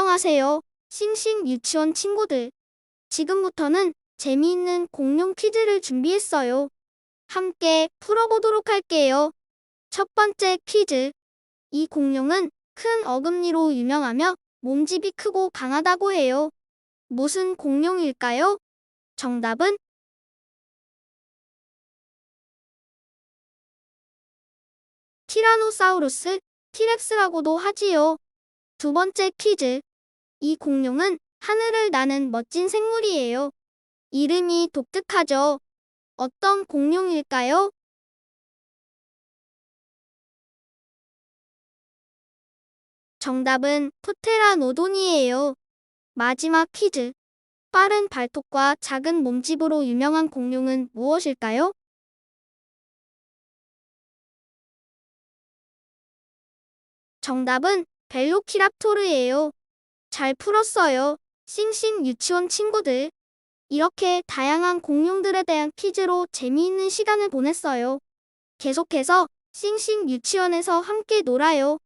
안녕하세요. 싱싱 유치원 친구들. 지금부터는 재미있는 공룡 퀴즈를 준비했어요. 함께 풀어보도록 할게요. 첫 번째 퀴즈. 이 공룡은 큰 어금니로 유명하며 몸집이 크고 강하다고 해요. 무슨 공룡일까요? 정답은 티라노사우루스, 티렉스라고도 하지요. 두 번째 퀴즈. 이 공룡은 하늘을 나는 멋진 생물이에요. 이름이 독특하죠. 어떤 공룡일까요? 정답은 프테라노돈이에요. 마지막 퀴즈. 빠른 발톱과 작은 몸집으로 유명한 공룡은 무엇일까요? 정답은 벨로키랍토르예요. 잘 풀었어요. 싱싱 유치원 친구들. 이렇게 다양한 공룡들에 대한 퀴즈로 재미있는 시간을 보냈어요. 계속해서 싱싱 유치원에서 함께 놀아요.